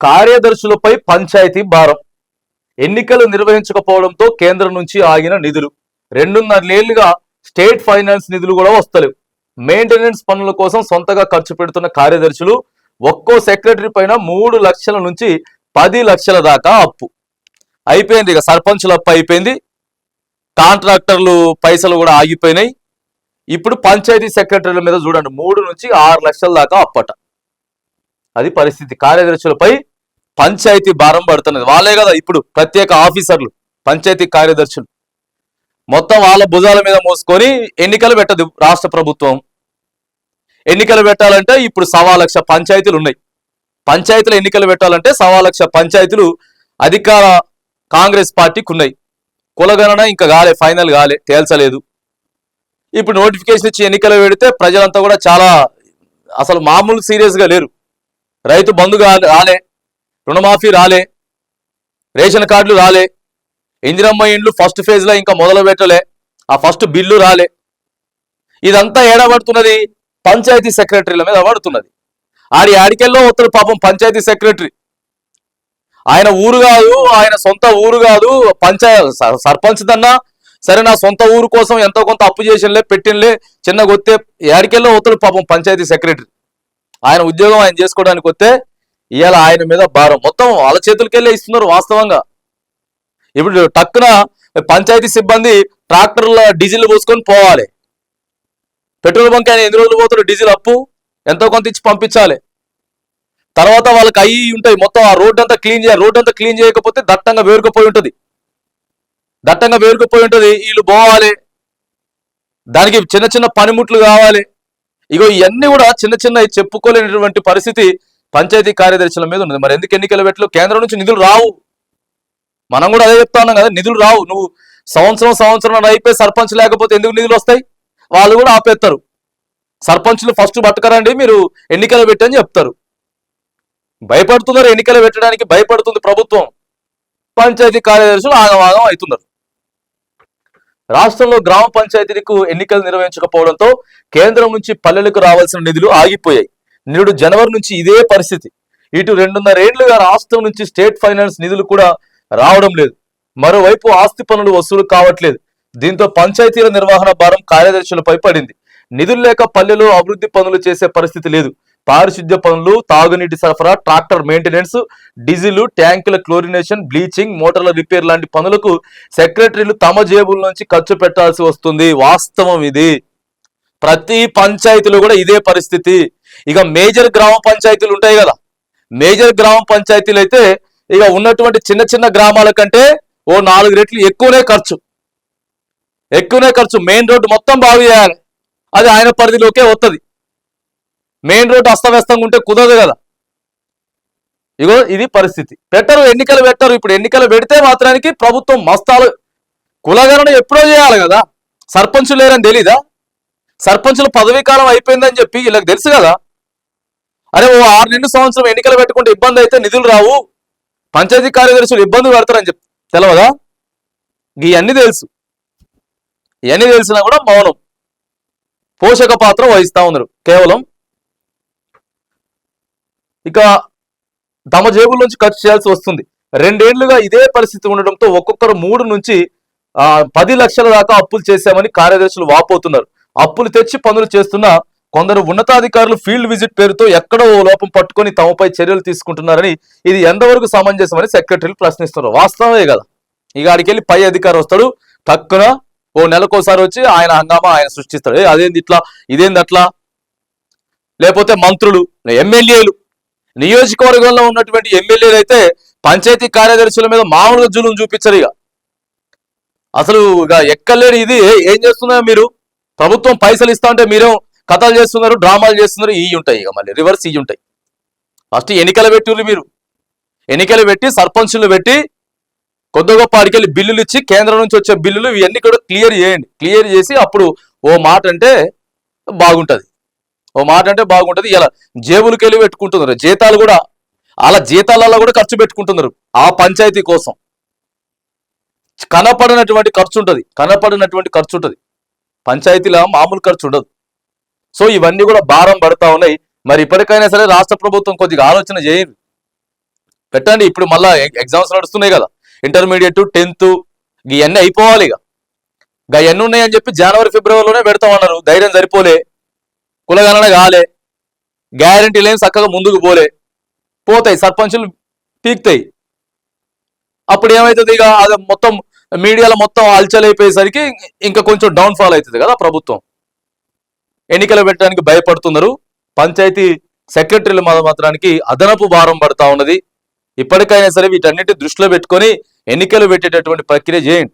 కార్యదర్శులపై పంచాయతీ భారం. ఎన్నికలు నిర్వహించకపోవడంతో కేంద్రం నుంచి ఆగిన నిధులు. రెండున్నరేళ్ళుగా స్టేట్ ఫైనాన్స్ నిధులు కూడా వస్తలేవు. మెయింటెనెన్స్ పనుల కోసం సొంతగా ఖర్చు పెడుతున్న కార్యదర్శులు ఒక్కో సెక్రటరీ పైన మూడు లక్షల నుంచి పది లక్షల దాకా అప్పు. అయిపోయింది ఇక సర్పంచుల అప్పు అయిపోయింది. కాంట్రాక్టర్లు పైసలు కూడా ఆగిపోయినాయి. ఇప్పుడు పంచాయతీ సెక్రటరీల మీద చూడండి మూడు నుంచి ఆరు లక్షల దాకా అప్పట. అది పరిస్థితి. కార్యదర్శులపై పంచాయతీ భారం పడుతున్నది. వాళ్ళే కదా ఇప్పుడు ప్రత్యేక ఆఫీసర్లు పంచాయతీ కార్యదర్శులు. మొత్తం వాళ్ళ భుజాల మీద మోసుకొని ఎన్నికలు పెట్టదు రాష్ట్ర ప్రభుత్వం. ఎన్నికలు పెట్టాలంటే ఇప్పుడు సవా లక్ష పంచాయతీలు ఉన్నాయి. పంచాయతీల ఎన్నికలు పెట్టాలంటే సవా లక్ష పంచాయతీలు అధికార కాంగ్రెస్ పార్టీకి ఉన్నాయి. కులగణన ఇంకా కాలే ఫైనల్ కాలే తేల్చలేదు. ఇప్పుడు నోటిఫికేషన్ ఇచ్చి ఎన్నికలు పెడితే ప్రజలంతా కూడా చాలా అసలు మామూలు సీరియస్గా లేరు. రైతు బంధు రాలే రుణమాఫీ రాలే రేషన్ కార్డులు రాలే ఇందిరమ్మ ఇండ్లు ఫస్ట్ ఫేజ్లో ఇంకా మొదలు పెట్టలే ఆ ఫస్ట్ బిల్లు రాలే. ఇదంతా ఏడబడుతున్నది పంచాయతీ సెక్రటరీల మీద పడుతున్నది. ఆడి ఆడికెళ్ళో వస్తాడు పాపం పంచాయతీ సెక్రటరీ. ఆయన ఊరు కాదు ఆయన సొంత ఊరు కాదు పంచాయ స- సర్పంచ్ దన్నా సరే నా సొంత ఊరు కోసం ఎంతో కొంత అప్పు చేసినలే పెట్టినలే చిన్న కొత్తే ఏడికెళ్ళో వస్తాడు పాపం పంచాయతీ సెక్రటరీ. ఆయన ఉద్యోగం ఆయన చేసుకోవడానికి వస్తే ఇవాళ ఆయన మీద భారం. మొత్తం వాళ్ళ చేతులకెళ్ళే ఇస్తున్నారు వాస్తవంగా. ఇప్పుడు టక్కున పంచాయతీ సిబ్బంది ట్రాక్టర్ల డీజిల్ పోసుకొని పోవాలి. పెట్రోల్ బంక్ ఆయన ఎన్ని రోజులు పోతారు డీజిల్ అప్పు? ఎంతో కొంత ఇచ్చి పంపించాలి. తర్వాత వాళ్ళకి అయ్యి ఉంటాయి మొత్తం ఆ రోడ్ అంతా క్లీన్ చేయాలి. రోడ్ అంతా క్లీన్ చేయకపోతే దట్టంగా వేరుకుపోయి ఉంటుంది. దట్టంగా వేరుకుపోయి ఉంటుంది. వీళ్ళు పోవాలి దానికి చిన్న చిన్న పనిముట్లు కావాలి. ఇగో ఇవన్నీ కూడా చిన్న చిన్న చెప్పుకోలేనటువంటి పరిస్థితి పంచాయతీ కార్యదర్శుల మీద ఉన్నది. మరి ఎందుకు ఎన్నికల పెట్టలు? కేంద్రం నుంచి నిధులు రావు. మనం కూడా అదే చెప్తా ఉన్నాం కదా నిధులు రావు. నువ్వు సంవత్సరం సంవత్సరం అయిపోయి సర్పంచ్ లేకపోతే ఎందుకు నిధులు వస్తాయి? వాళ్ళు కూడా ఆపేస్తారు సర్పంచ్లు ఫస్ట్ పట్టుకరండి మీరు ఎన్నికలు పెట్టని చెప్తారు. భయపడుతున్నారు ఎన్నికలు పెట్టడానికి భయపడుతుంది ప్రభుత్వం. పంచాయతీ కార్యదర్శులు ఆగమాగం అవుతున్నారు. రాష్ట్రంలో గ్రామ పంచాయతీలకు ఎన్నికలు నిర్వహించకపోవడంతో కేంద్రం నుంచి పల్లెలకు రావాల్సిన నిధులు ఆగిపోయాయి. నేడు జనవరి నుంచి ఇదే పరిస్థితి. ఇటు రెండున్నర ఏళ్ళుగా రాష్ట్రం నుంచి స్టేట్ ఫైనాన్స్ నిధులు కూడా రావడం లేదు. మరోవైపు ఆస్తి పనులు వసూలు కావట్లేదు. దీంతో పంచాయతీల నిర్వహణ భారం కార్యదర్శులపై పడింది. నిధులు లేక పల్లెలో అభివృద్ధి పనులు చేసే పరిస్థితి లేదు. పారిశుద్ధ్య పనులు తాగునీటి సరఫరా ట్రాక్టర్ మెయింటెనెన్స్ డీజిల్ ట్యాంకుల క్లోరినేషన్ బ్లీచింగ్ మోటార్ల రిపేర్ లాంటి పనులకు సెక్రటరీలు తమ జేబుల నుంచి ఖర్చు పెట్టాల్సి వస్తుంది. వాస్తవం ఇది. ప్రతి పంచాయతీలో కూడా ఇదే పరిస్థితి. ఇక మేజర్ గ్రామ పంచాయతీలు ఉంటాయి కదా. మేజర్ గ్రామ పంచాయతీలు అయితే ఇక ఉన్నటువంటి చిన్న చిన్న గ్రామాల కంటే ఓ నాలుగు రెట్లు ఎక్కువనే ఖర్చు. ఎక్కువనే ఖర్చు. మెయిన్ రోడ్డు మొత్తం బాగు చేయాలి. అది ఆయన పరిధిలోకే వస్తుంది మెయిన్ రోడ్డు అస్తవ్యస్తంగా ఉంటే కుదరదు కదా. ఇగో ఇది పరిస్థితి. పెట్టరు ఎన్నికలు పెట్టరు. ఇప్పుడు ఎన్నికలు పెడితే మాత్రానికి ప్రభుత్వం మస్తాలు కులగణన ఎప్పుడో చేయాలి కదా. సర్పంచులు లేరని తెలీదా? సర్పంచులు పదవీ కాలం అయిపోయిందని చెప్పి వీళ్ళకి తెలుసు కదా. అరే ఓ ఆరు నిండు సంవత్సరం ఎన్నికలు పెట్టుకుంటే ఇబ్బంది అయితే నిధులు రావు. పంచాయతీ కార్యదర్శులు ఇబ్బంది పడతారని చెప్పి తెలవదా? ఇవన్నీ తెలుసు. ఇవన్నీ తెలిసినా కూడా మౌనం. పోషక పాత్ర వహిస్తూ ఉన్నారు. కేవలం ఇక తమ జేబుల నుంచి ఖర్చు చేయాల్సి వస్తుంది. రెండేళ్ళుగా ఇదే పరిస్థితి ఉండడంతో ఒక్కొక్కరు మూడు నుంచి పది లక్షల దాకా అప్పులు చేశామని కార్యదర్శులు వాపోతున్నారు. అప్పులు తెచ్చి పనులు చేస్తున్న కొందరు ఉన్నతాధికారులు ఫీల్డ్ విజిట్ పేరుతో ఎక్కడో ఓ లోపం పట్టుకొని తమపై చర్యలు తీసుకుంటున్నారని ఇది ఎంతవరకు సమంజసమని సెక్రటరీలు ప్రశ్నిస్తున్నారు. వాస్తవమే కదా. ఇక ఆడికి వెళ్ళి పై అధికారి వస్తాడు. తక్కువ ఓ నెలకోసారి వచ్చి ఆయన హంగామా ఆయన సృష్టిస్తాడు. అదేంది ఇట్లా? ఇదేంది అట్లా? లేకపోతే మంత్రులు ఎమ్మెల్యేలు నియోజకవర్గంలో ఉన్నటువంటి ఎమ్మెల్యేలు అయితే పంచాయతీ కార్యదర్శుల మీద మామూలుగా జులుం చూపించరు ఇక. అసలు ఇక ఎక్కలేని ఇది. ఏం చేస్తున్నారు మీరు? ప్రభుత్వం పైసలు ఇస్తా ఉంటే మీరేం కథలు చేస్తున్నారు డ్రామాలు చేస్తున్నారు ఇవి ఉంటాయి ఇక మళ్ళీ. రివర్స్ ఇవి ఉంటాయి. ఫస్ట్ ఎన్నికలు పెట్టి మీరు. ఎన్నికలు పెట్టి సర్పంచులు పెట్టి కొద్ది గొప్ప ఆడికెళ్ళి బిల్లులు ఇచ్చి కేంద్రం నుంచి వచ్చే బిల్లులు ఇవన్నీ కూడా క్లియర్ చేయండి. క్లియర్ చేసి అప్పుడు ఓ మాట అంటే బాగుంటుంది. ఓ మాట అంటే బాగుంటుంది. ఇలా జేబులకి వెళ్ళి పెట్టుకుంటున్నారు. జీతాలు కూడా అలా జీతాలలో కూడా ఖర్చు పెట్టుకుంటున్నారు ఆ పంచాయతీ కోసం. కనపడినటువంటి ఖర్చు ఉంటుంది. కనపడినటువంటి ఖర్చు ఉంటుంది. పంచాయతీలో మామూలు ఖర్చు ఉండదు. సో ఇవన్నీ కూడా భారం పడతా ఉన్నాయి. మరి ఇప్పటికైనా సరే రాష్ట్ర ప్రభుత్వం కొద్దిగా ఆలోచన చేయండి పెట్టండి. ఇప్పుడు మళ్ళా ఎగ్జామ్స్ నడుస్తున్నాయి కదా. ఇంటర్మీడియట్ టెన్త్ ఇవన్నీ అయిపోవాలి ఇక. ఇక ఎన్ని ఉన్నాయని చెప్పి జనవరి ఫిబ్రవరిలోనే పెడతామన్నారు. ధైర్యం సరిపోలే. కులగణన కాలే. గ్యారంటీ లేని చక్కగా ముందుకు పోలే. పోతాయి సర్పంచులు పీక్తాయి. అప్పుడు ఏమవుతుంది ఇక? అది మొత్తం మీడియాలో మొత్తం అల్చలైపోయేసరికి ఇంకా కొంచెం డౌన్ ఫాల్ అవుతుంది కదా ప్రభుత్వం. ఎన్నికలు పెట్టడానికి భయపడుతున్నారు. పంచాయతీ సెక్రటరీల మాత్రానికి అదనపు భారం పడతా ఉన్నది. ఇప్పటికైనా సరే వీటన్నిటి దృష్టిలో పెట్టుకొని ఎన్నికలు పెట్టేటటువంటి ప్రక్రియ చేయండి.